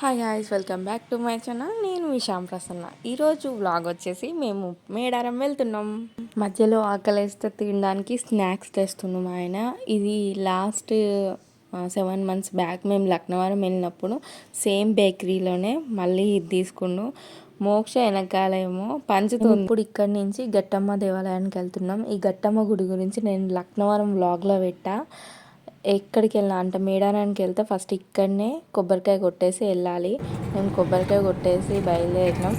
Hi hi's welcome back to my channel నేను మీ శ్యామ్ ప్రసన్న. ఈరోజు వ్లాగ్ వచ్చేసి మేము మేడారం వెళ్తున్నాం. మధ్యలో ఆకలేస్తే తినడానికి స్నాక్స్ తెస్తున్నాం ఆయన. ఇది లాస్ట్ సెవెన్ మంత్స్ బ్యాక్ మేము లక్నవరం వెళ్ళినప్పుడు సేమ్ బేకరీలోనే మళ్ళీ ఇది తీసుకున్నాం. మోక్ష వెనకాలేమో పంచుతుంది ఇప్పుడు ఇక్కడి నుంచి గట్టమ్మ దేవాలయానికి వెళ్తున్నాం. ఈ గట్టమ్మ గుడి గురించి నేను లక్నవరం వ్లాగ్లో పెట్టా. ఎక్కడికి వెళ్ళినా అంటే మేడారానికి వెళ్తే ఫస్ట్ ఇక్కడనే కొబ్బరికాయ కొట్టేసి వెళ్ళాలి. మేము కొబ్బరికాయ కొట్టేసి బయలుదేరినాం.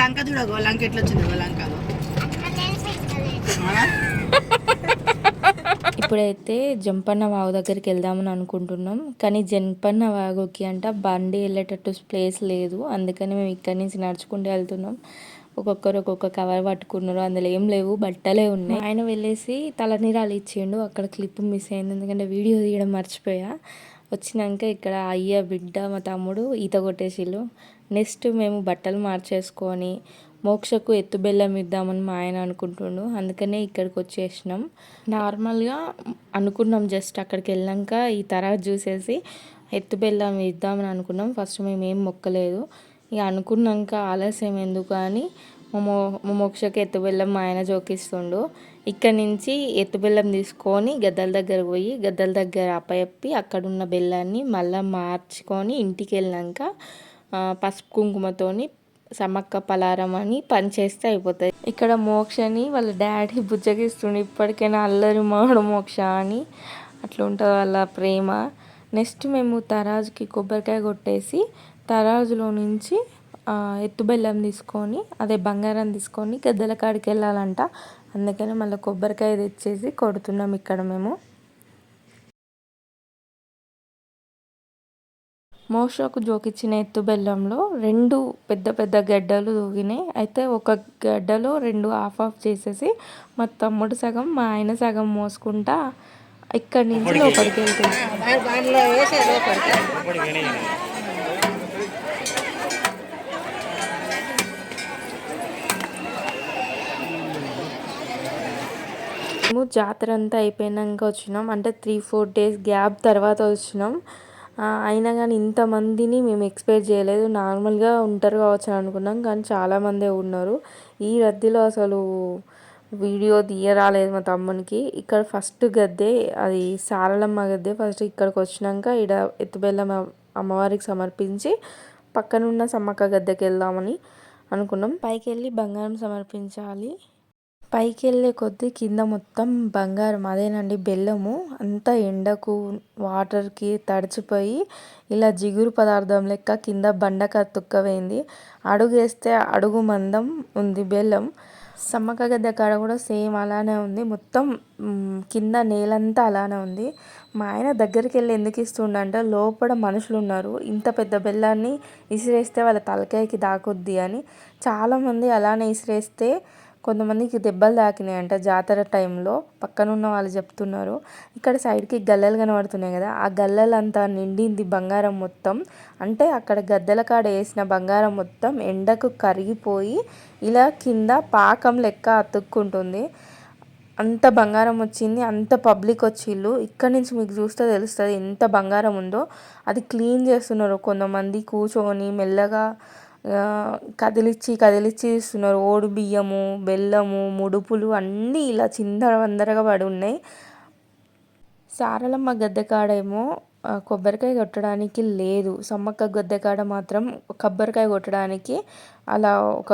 లంక చూడగో లంక ఎట్లా వచ్చింది లంకలో ఇప్పుడైతే జంపన్న వాగు దగ్గరికి వెళ్దామని అనుకుంటున్నాం. కానీ జంపన్న వాగుకి అంట బండి వెళ్ళేటట్టు ప్లేస్ లేదు. అందుకని మేము ఇక్కడి నుంచి నడుచుకుంటూ వెళ్తున్నాం. ఒక్కొక్కరు ఒక్కొక్క కవర్ పట్టుకున్నారు. అందులో ఏం లేవు బట్టలే ఉన్నాయి. ఆయన వెళ్ళేసి తలనీరాలు ఇచ్చిండు. అక్కడ క్లిప్ మిస్ అయింది. ఎందుకంటే వీడియో తీయడం మర్చిపోయా. వచ్చినాక ఇక్కడ అయ్య బిడ్డ మా తమ్ముడు ఈత కొట్టేసిళ్ళు. నెక్స్ట్ మేము బట్టలు మార్చేసుకొని మోక్షకు ఎత్తుబెల్లం ఇద్దామని మా ఆయన అనుకుంటుండు. అందుకనే ఇక్కడికి వచ్చేసినాం. నార్మల్గా అనుకున్నాం జస్ట్ అక్కడికి వెళ్ళాక ఈ తరహా చూసేసి ఎత్తుబెల్లం ఇద్దామని అనుకున్నాం. ఫస్ట్ మేము ఏం మొక్కలేదు. ఇక అనుకున్నాక ఆలస్యం ఎందుకు అని మో మోక్షకి ఎత్తుబెల్లం మా ఆయన జోకిస్తుండు. ఇక్కడ నుంచి ఎత్తుబెల్లం తీసుకొని గద్దల దగ్గర పోయి గద్దల దగ్గర అప్పయప్పి అక్కడున్న బెల్లాన్ని మళ్ళీ మార్చుకొని ఇంటికి వెళ్ళాక పసుపు కుంకుమతోని సమ్మక్క పలారం అని పనిచేస్తే అయిపోతుంది ఇక్కడ మోక్షని వాళ్ళ డాడీ బుజ్జగిస్తుండే. ఇప్పటికైనా అల్లరి మాడు మోక్ష అని అట్లా ఉంటుంది వాళ్ళ ప్రేమ. నెక్స్ట్ మేము తరాజుకి కొబ్బరికాయ కొట్టేసి తరాజులో నుంచి ఎత్తు బెల్లం తీసుకొని అదే బంగారం తీసుకొని గద్దెల కాడికి వెళ్ళాలంట. అందుకని మళ్ళీ కొబ్బరికాయ తెచ్చేసి కొడుతున్నాం ఇక్కడ మేము. మోషకు జోకిచ్చిన ఎత్తు బెల్లంలో రెండు పెద్ద పెద్ద గడ్డలు దూగినాయి అయితే ఒక గడ్డలో రెండు ఆఫ్ ఆఫ్ చేసేసి మా తమ్ముడు సగం మా ఆయన సగం మోసుకుంటా ఇక్కడి నుంచి లోపలికి వెళ్తుంది. మేము జాతర అంతా అయిపోయినాక వచ్చినాం. అంటే త్రీ ఫోర్ డేస్ గ్యాప్ తర్వాత వచ్చినాం. అయినా కానీ ఇంతమందిని మేము ఎక్స్పెక్ట్ చేయలేదు. నార్మల్గా ఉంటారు కావచ్చు అనుకున్నాం. కానీ చాలామందే ఉన్నారు. ఈ రద్దీలో అసలు వీడియో తీయరాలేదు మా తమ్మునికి. ఇక్కడ ఫస్ట్ గద్దె అది సారలమ్మ గద్దె ఫస్ట్ ఇక్కడికి వచ్చినాక ఇక్కడ ఎత్తుబెల్లం అమ్మవారికి సమర్పించి పక్కనున్న సమ్మక్క గద్దెకి వెళ్దామని అనుకున్నాం. పైకి వెళ్ళి బంగారం సమర్పించాలి. పైకి వెళ్ళే కొద్దీ కింద మొత్తం బంగారం అదేనండి బెల్లము. అంతా ఎండకు వాటర్కి తడిచిపోయి ఇలా జిగురు పదార్థం లెక్క కింద బండక తుక్కవేయింది అడుగు వేస్తే అడుగు మందం ఉంది బెల్లం. సమ్మక్క గద్దె కాడ కూడా సేమ్ అలానే ఉంది. మొత్తం కింద నేలంతా అలానే ఉంది. మా ఆయన దగ్గరికి వెళ్ళి ఎందుకు ఇస్తుండంటే లోపల మనుషులు ఉన్నారు ఇంత పెద్ద బెల్లాన్ని ఇసిరేస్తే వాళ్ళ తలకాయకి దాకొద్ది అని. చాలామంది అలానే ఇసిరేస్తే కొంతమందికి దెబ్బలు తాకినాయంట. జాతర టైంలో పక్కనున్న వాళ్ళు చెప్తున్నారు. ఇక్కడ సైడ్కి గల్లలు కనబడుతున్నాయి కదా ఆ గల్లలంతా నిండింది బంగారం మొత్తం. అంటే అక్కడ గద్దెల కాడ వేసిన బంగారం మొత్తం ఎండకు కరిగిపోయి ఇలా కింద పాకం లెక్క అతుక్కుంటుంది. అంత బంగారం వచ్చింది అంత పబ్లిక్ వచ్చిళ్ళు. ఇక్కడ నుంచి మీకు చూస్తే తెలుస్తుంది ఎంత బంగారం ఉందో. అది క్లీన్ చేస్తున్నారు కొంతమంది కూర్చొని మెల్లగా కదిలిచ్చి కదిలిచ్చి ఇస్తున్నారు ఓడి బియ్యము బెల్లము ముడుపులు అన్నీ ఇలా చిందరవందరగా పడి ఉన్నాయి. సారలమ్మ గద్దెకాడేమో కొబ్బరికాయ కొట్టడానికి లేదు. సమ్మక్క గద్దెకాడ మాత్రం కొబ్బరికాయ కొట్టడానికి అలా ఒక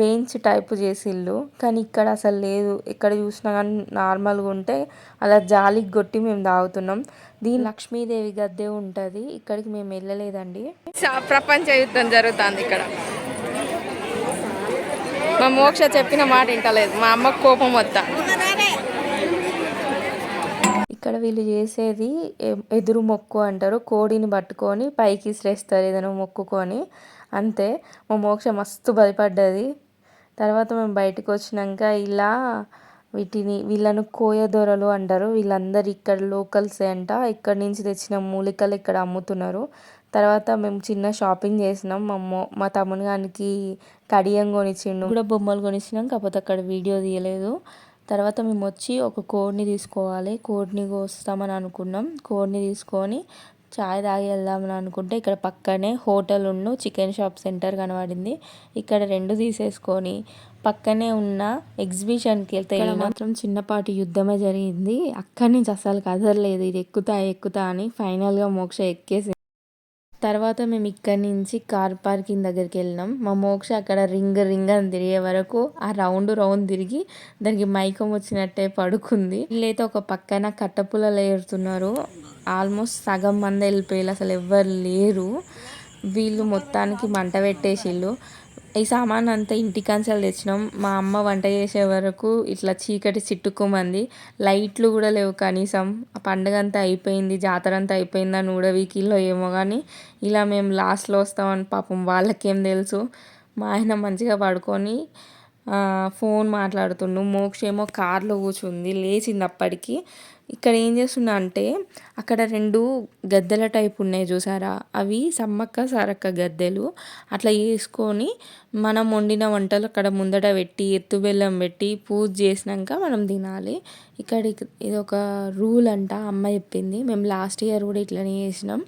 బెంచ్ టైప్ చేసిళ్ళు. కానీ ఇక్కడ అసలు లేదు. ఎక్కడ చూసినా కానీ నార్మల్గా ఉంటే అలా జాలికి కొట్టి మేము తాగుతున్నాం. దీని లక్ష్మీదేవి గద్దె ఉంటుంది. ఇక్కడికి మేము వెళ్ళలేదండి. ప్రపంచ యుద్ధం జరుగుతుంది ఇక్కడ. మా మోక్ష చెప్పిన మాట వింటలేదు. మా అమ్మ కోపం వస్తా ఇక్కడ వీళ్ళు చేసేది ఎదురు మొక్కు అంటారు. కోడిని పట్టుకొని పైకి శ్రేస్తారు ఏదైనా మొక్కుకొని. అంతే. మా మోక్ష మస్తు భయపడ్డది తర్వాత మేము బయటకు వచ్చినాక ఇలా వీటిని వీళ్ళను కోయదొరలు అంటారు. వీళ్ళందరూ ఇక్కడ లోకల్సే అంట. ఇక్కడ నుంచి తెచ్చిన మూలికలు ఇక్కడ అమ్ముతున్నారు. తర్వాత మేము చిన్న షాపింగ్ చేసినాం. మా మా తమ్ముని గానికి కడియం కొనిచ్చిండు. కూడా బొమ్మలు కొనిచ్చినాం. కాకపోతే అక్కడ వీడియో తీయలేదు. తర్వాత మేము వచ్చి ఒక కోడిని తీసుకోవాలి. కోడిని కోస్తామని అనుకున్నాం. కోడిని తీసుకొని చాయ్ తాగి వెళ్దామని అనుకుంటే ఇక్కడ పక్కనే హోటల్ ఉన్ను చికెన్ షాప్ సెంటర్ కనబడింది. ఇక్కడ రెండు తీసేసుకొని పక్కనే ఉన్న ఎగ్జిబిషన్కి వెళ్తే ఇక్కడ మాత్రం చిన్నపాటి యుద్ధమే జరిగింది. అక్కడి నుంచి అసలు కదలలేదు. ఇది ఎక్కుతా ఎక్కుతా అని ఫైనల్గా మోక్ష ఎక్కేసి తర్వాత మేము ఇక్కడి నుంచి కార్ పార్కింగ్ దగ్గరికి వెళ్ళినాం. మా మోక్ష అక్కడ రింగ్ రింగ్ అని తిరిగే వరకు ఆ రౌండ్ రౌండ్ తిరిగి దానికి మైకం వచ్చినట్టే పడుకుంది. వీళ్ళైతే ఒక పక్కన కట్టపుల్లలు ఏరుతున్నారు. ఆల్మోస్ట్ సగం మంది వెళ్ళిపోయారు అసలు ఎవ్వరు లేరు. వీళ్ళు మొత్తానికి మంట పెట్టేసిళ్ళు. ఈ సామాన్ అంతా ఇంటికాంచాలు తెచ్చినాం. మా అమ్మ వంట చేసే వరకు ఇట్లా చీకటి చిట్టుకోమంది. లైట్లు కూడా లేవు కనీసం. ఆ పండుగ అంతా అయిపోయింది జాతర అంతా అయిపోయిందని కూడా వీకిల్లో ఏమో కానీ ఇలా మేము లాస్ట్లో వస్తామని పాపం వాళ్ళకేం తెలుసు. మా ఆయన మంచిగా పడుకొని ఫోన్ మాట్లాడుతుండు. మోక్ష ఏమో కార్లో కూర్చుంది. లేచింది అప్పటికి. ఇక్కడ ఏం చేస్తున్నా అంటే అక్కడ రెండు గద్దెల టైప్ ఉన్నాయి చూసారా? అవి సమ్మక్క సారక్క గద్దెలు. అట్లా వేసుకొని మనం వండిన వంటలు అక్కడ ముందట పెట్టి ఎత్తు బెల్లం పెట్టి పూజ చేసినాక మనం తినాలి. ఇక్కడ ఇది ఒక రూల్ అంట అమ్మ చెప్పింది. మేము లాస్ట్ ఇయర్ కూడా ఇట్లనే చేసినాం.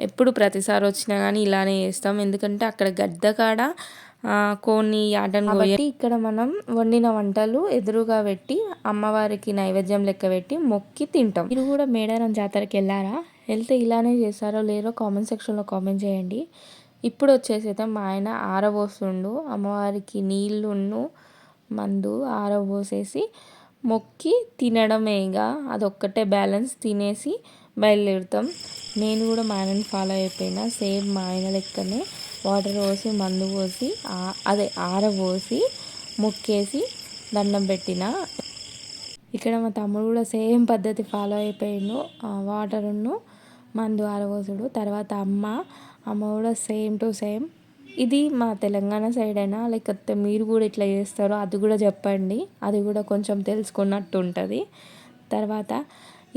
ఎప్పుడు ప్రతిసారి వచ్చినా కానీ ఇలానే చేస్తాం. ఎందుకంటే అక్కడ గద్ద కాడ కోన్ని యాటను కాబట్టి ఇక్కడ మనం వండిన వంటలు ఎదురుగా పెట్టి అమ్మవారికి నైవేద్యం లెక్క పెట్టి మొక్కి తింటాం. మీరు కూడా మేడారం జాతరకి వెళ్ళారా? వెళ్తే ఇలానే చేస్తారో లేరో కామెంట్ సెక్షన్లో కామెంట్ చేయండి. ఇప్పుడు వచ్చేసి అయితే మా ఆయన ఆరబోస్తుండు అమ్మవారికి నీళ్ళును మందు ఆరబోసేసి మొక్కి తినడమే ఇక. అదొక్కటే బ్యాలెన్స్ తినేసి బయలుదేరుతాం. నేను కూడా మా ఆయనని ఫాలో అయిపోయినా. సేమ్ మా ఆయన లెక్కనే. వాటర్ పోసి మందు పోసి అదే ఆరబోసి మొక్కేసి దండం పెట్టిన. ఇక్కడ మా తమ్ముడు కూడా సేమ్ పద్ధతి ఫాలో అయిపోయిండు. వాటర్ను మందు ఆరబోసుడు తర్వాత అమ్మ అమ్మ కూడా సేమ్ టు సేమ్. ఇది మా తెలంగాణ సైడ్ అయినా లేకపోతే మీరు కూడా ఇట్లా చేస్తారో అది కూడా చెప్పండి. అది కూడా కొంచెం తెలుసుకున్నట్టు ఉంటుంది. తర్వాత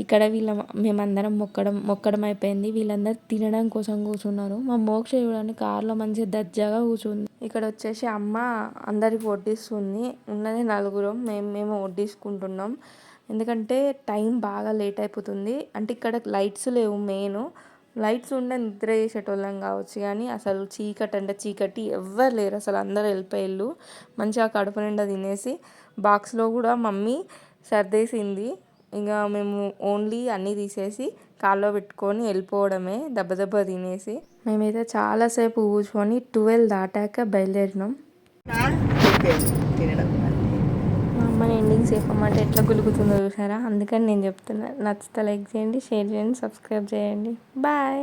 ఇక్కడ వీళ్ళ మేమందరం మొక్కడం మొక్కడం అయిపోయింది. వీళ్ళందరూ తినడం కోసం కూర్చున్నారు. మా మోక్ష చూడండి కారులో మంచిగా దర్జాగా కూర్చుంది. ఇక్కడ వచ్చేసి అమ్మ అందరికి వడ్డిస్తుంది. ఉన్నది నలుగురం. మేము మేము వడ్డించుకుంటున్నాం ఎందుకంటే టైం బాగా లేట్ అయిపోతుంది. అంటే ఇక్కడ లైట్స్ లేవు మెయిన్. లైట్స్ ఉండే నిద్ర చేసేటోళ్ళం కావచ్చు కానీ అసలు చీకటి అంటే చీకటి ఎవ్వరు లేరు. అసలు అందరు వెళ్ళిపోయేళ్ళు. మంచిగా కడుపు నిండా తినేసి బాక్స్లో కూడా మమ్మీ సర్దేసింది. ఇంకా మేము ఓన్లీ అన్నీ తీసేసి కాల్లో పెట్టుకొని వెళ్ళిపోవడమే దెబ్బ దెబ్బ తినేసి. మేమైతే చాలాసేపు కూర్చొని ట్వెల్వ్ దాటాక బయలుదేరినాం. మా అమ్మని ఎండింగ్ సేఫ్ అమ్మంటే ఎట్లా గులుగుతుందో చూసారా? అందుకని నేను చెప్తున్నా. నచ్చితే లైక్ చేయండి షేర్ చేయండి సబ్స్క్రైబ్ చేయండి. బాయ్.